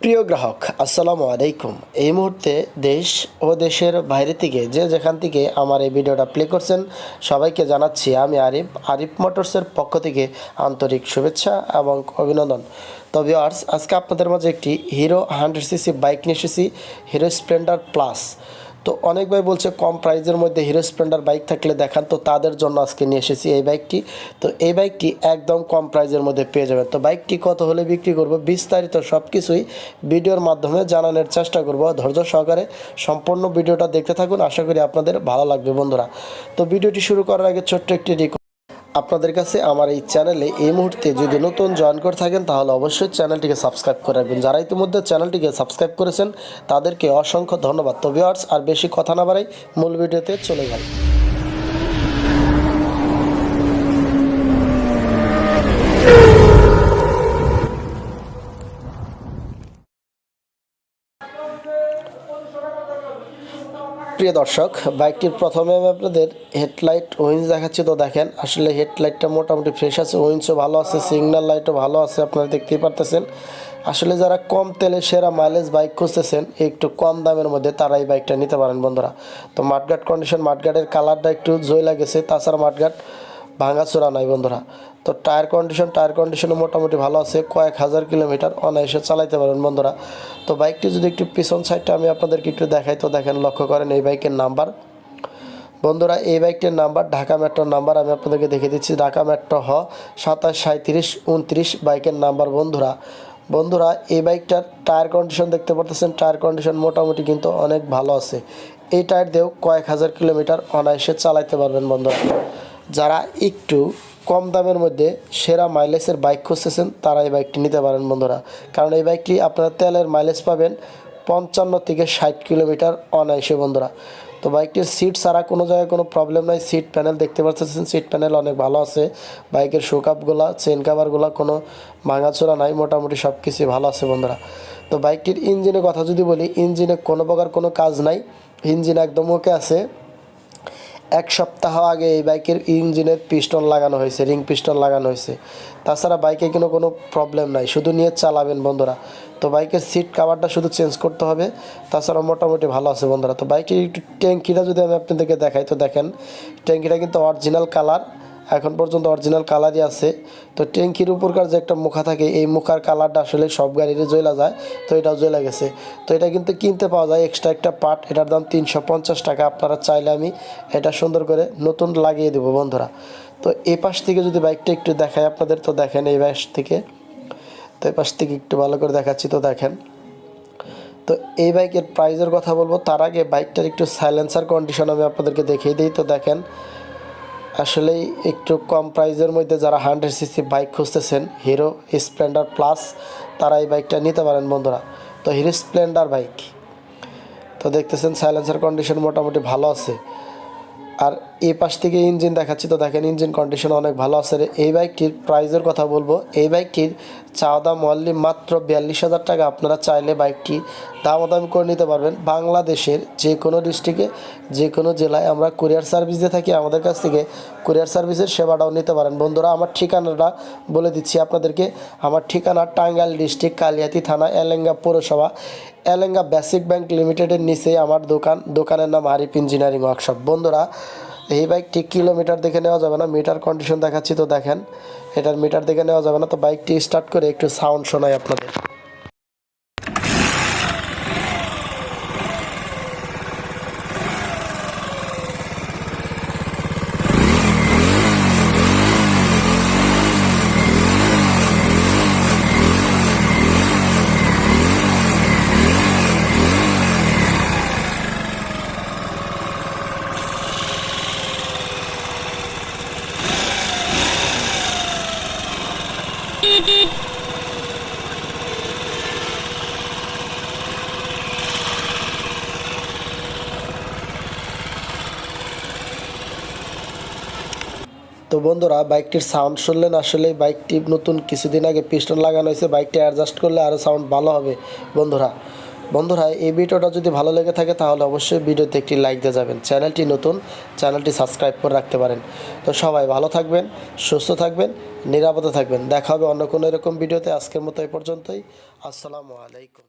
প্রিয় গ্রাহক, আসসালামু আলাইকুম। এই মুহূর্তে দেশ ও দেশের বাইরে থেকে যে যেখান থেকে আমার এই ভিডিওটা প্লে করছেন, সবাইকে জানাচ্ছি আমি আরিফ আরিফ মোটরসের পক্ষ থেকে আন্তরিক শুভেচ্ছা এবং অভিনন্দন। তবে আর্স আজকে আপনাদের মাঝে একটি হিরো হান্ড্রেড সিসি বাইক নিয়ে এসেছি হিরো স্প্লেন্ডার প্লাস তো অনেক ভাই বলছে কম প্রাইজের মধ্যে হিরো স্প্লেন্ডার বাইক থাকলে দেখান। তো তাদের জন্য আজকে নিয়ে এসেছি এই বাইকটি। তো এই বাইকটি একদম কম প্রাইজের মধ্যে পেয়ে যাবেন। তো বাইকটি কত হলে বিক্রি করব বিস্তারিত সব কিছুই ভিডিওর মাধ্যমে জানানোর চেষ্টা করব ধৈর্য সহকারে। সম্পূর্ণ ভিডিওটা দেখতে থাকুন। আশা করি আপনাদের ভালো লাগবে বন্ধুরা। তো ভিডিওটি শুরু করার আগে ছোট্ট একটি আপনাদের কাছে আমার এই চ্যানেলে এই মুহূর্তে যদি নতুন জয়েন করে থাকেন, তাহলে অবশ্যই চ্যানেলটিকে সাবস্ক্রাইব করে রাখবেন। যারা ইতিমধ্যে চ্যানেলটিকে সাবস্ক্রাইব করেছেন, তাদেরকে অসংখ্য ধন্যবাদ। তো ভিউয়ার্স আর বেশি কথা না বাড়াই, মূল ভিডিওতে চলে যাই। প্রিয় দর্শক, বাইকটির প্রথমে আমি আপনাদের হেডলাইট উইন্স দেখাচ্ছি। তো দেখেন, আসলে হেডলাইটটা মোটামুটি ফ্রেশ আছে উইন্সও ভালো আছে সিগন্যাল লাইটও ভালো আছে, আপনারা দেখতেই পারতেছেন। আসলে যারা কম তেলে সেরা মাইলেজ বাইক খুঁজতেছেন, একটু কম দামের মধ্যে তারা এই বাইকটা নিতে পারেন বন্ধুরা। তো মাঠগাট কন্ডিশন মাঠগাটের কালারটা একটু জয় লাগেছে তাছাড়া মাঠগাট ভাঙাচোরা নাই বন্ধুরা। তো টায়ার কন্ডিশন টায়ার কন্ডিশনও মোটামুটি ভালো আছে, কয়েক হাজার কিলোমিটার অনায়াসে চালাইতে পারেন বন্ধুরা। তো বাইকটি যদি একটু পিছন সাইডটা আমি আপনাদেরকে একটু দেখাই, তো দেখেন, লক্ষ্য করেন এই বাইকের নাম্বার বন্ধুরা, এই বাইকটির নাম্বার ঢাকা মেট্রোর নাম্বার আমি আপনাদেরকে দেখে দিচ্ছি। ঢাকা মেট্রো হ সাতাশ সাঁত্রিশ উনত্রিশ বাইকের নাম্বার বন্ধুরা। বন্ধুরা, এই বাইকটার টায়ার কন্ডিশন দেখতে পারতেছেন টায়ার কন্ডিশন মোটামুটি কিন্তু অনেক ভালো আছে। এই টায়ার দিয়েও কয়েক হাজার কিলোমিটার অনায়াসে চালাইতে পারবেন বন্ধুরা। যারা একটু কম দামের মধ্যে সেরা মাইলেজের বাইক খুঁজতেছেন, তারা এই বাইকটি নিতে পারেন বন্ধুরা। কারণ এই বাইকটি আপনারা তেলের মাইলেজ পাবেন পঞ্চান্ন থেকে ষাট কিলোমিটার অনায়াসে বন্ধুরা। তো বাইকটির সিট ছাড়া কোনো জায়গায় কোনো প্রবলেম নাই, সিট প্যানেল দেখতে পাচ্ছেন সিট প্যানেল অনেক ভালো আছে। বাইকের শোকাপগুলা চেন কাভারগুলো কোনো ভাঙাচোরা নাই, মোটামুটি সব কিছুই ভালো আছে বন্ধুরা। তো বাইকটির ইঞ্জিনের কথা যদি বলি, ইঞ্জিনে কোনো প্রকার কোনো কাজ নাই, ইঞ্জিন একদম ওকে আছে। এক সপ্তাহ আগে এই বাইকের ইঞ্জিনের পিস্টন লাগানো হয়েছে, রিং পিস্টন লাগানো হয়েছে। তাছাড়া বাইকে কোনো কোনো প্রবলেম নাই, শুধু নিয়ে চালাবেন বন্ধুরা। তো বাইকের সিট কাভারটা শুধু চেঞ্জ করতে হবে, তাছাড়া মোটামুটি ভালো আছে বন্ধুরা। তো বাইকের একটু ট্যাঙ্কিটা যদি আমি আপনাদেরকে দেখাই, তো দেখেন, ট্যাঙ্কিটা কিন্তু অরিজিনাল কালার এখন পর্যন্ত অরিজিনাল কালারই আছে। তো ট্যাঙ্কির উপরকার যে একটা মুখা থাকে, এই মুখার কালারটা আসলে সব গাড়িরই জ্বলা যায়, তো এটাও জ্বলে গেছে। তো এটা কিন্তু কিনতে পাওয়া যায় এক্সট্রা একটা পার্ট এটার দাম তিনশো পঞ্চাশ টাকা। আপনারা চাইলে আমি এটা সুন্দর করে নতুন লাগিয়ে দেবো বন্ধুরা। তো এই পাশ থেকে যদি বাইকটা একটু দেখায় আপনাদের, তো দেখেন এই পাশ থেকে। তো এই পাশ থেকে একটু ভালো করে দেখাচ্ছি, তো দেখেন। তো এই বাইকের প্রাইজের কথা বলব, তার আগে বাইকটার একটু সাইলেন্সার কন্ডিশন আমি আপনাদেরকে দেখিয়ে দিই, তো দেখেন। আসলেই একটু কম প্রাইজের মধ্যে যারা হান্ড্রেড সিসি বাইক খুঁজতেছেন হিরো স্প্লেন্ডার প্লাস তারা এই বাইকটা নিতে পারেন বন্ধুরা। তো হিরো স্প্লেন্ডার বাইক তো দেখতেছেন সাইলেন্সের কন্ডিশন মোটামুটি ভালো আছে। আর এই পাশ থেকে ইঞ্জিন দেখাচ্ছি। তো দেখেন ইঞ্জিন কন্ডিশন অনেক ভালো আছে। এই বাইকটির প্রাইজের কথা বলব। এই বাইকটির চাওয়া দাম অনলি মাত্র বিয়াল্লিশ হাজার টাকা। আপনারা চাইলে বাইকটি দামাদামি করে নিতে পারবেন। বাংলাদেশের যে কোনো ডিস্ট্রিক্টে যে কোনো জেলায় আমরা কুরিয়ার সার্ভিস দিয়ে থাকি, আমাদের কাছ থেকে কুরিয়ার সার্ভিসের সেবাটাও নিতে পারেন। বন্ধুরা, আমার ঠিকানাটা বলে দিচ্ছি আপনাদেরকে। আমার ঠিকানা টাঙ্গাইল ডিস্ট্রিক্ট কালিয়াতি থানা, এলেঙ্গা পৌরসভা। এলেঙ্গা বেসিক ব্যাংক লিমিটেডের নিচে আমার দোকান। দোকানের নাম আরিফ ইঞ্জিনিয়ারিং ওয়ার্কশপ। বন্ধুরা, এই বাইকটি কিলোমিটার দেখে নেওয়া যাবে না, মিটার কন্ডিশন দেখাচ্ছি তো দেখেন। এটার মিটার দেখে নেওয়া যাবে না, তো বাইকটি স্টার্ট করে একটু সাউন্ড শোনাই আপনাদের। তো বন্ধুরা, বাইকটির সাউন্ড শুনলেন? আসলে বাইকটি নতুন কিছুদিন আগে পিস্টন লাগানো হয়েছে। বাইকটি অ্যাডজাস্ট করলে আরও সাউন্ড ভালো হবে। বন্ধুরা বন্ধুরা, এই ভিডিওটা যদি ভালো লেগে থাকে তাহলে অবশ্যই ভিডিওতে একটি লাইক দিয়ে যাবেন। চ্যানেলটি নতুন, চ্যানেলটি সাবস্ক্রাইব করে রাখতে পারেন। তো সবাই ভালো থাকবেন, সুস্থ থাকবেন, নিরাপদে থাকবেন। দেখা হবে অন্য কোনো এরকম ভিডিওতে। আজকের মতো এ পর্যন্তই। আসসালামু আলাইকুম।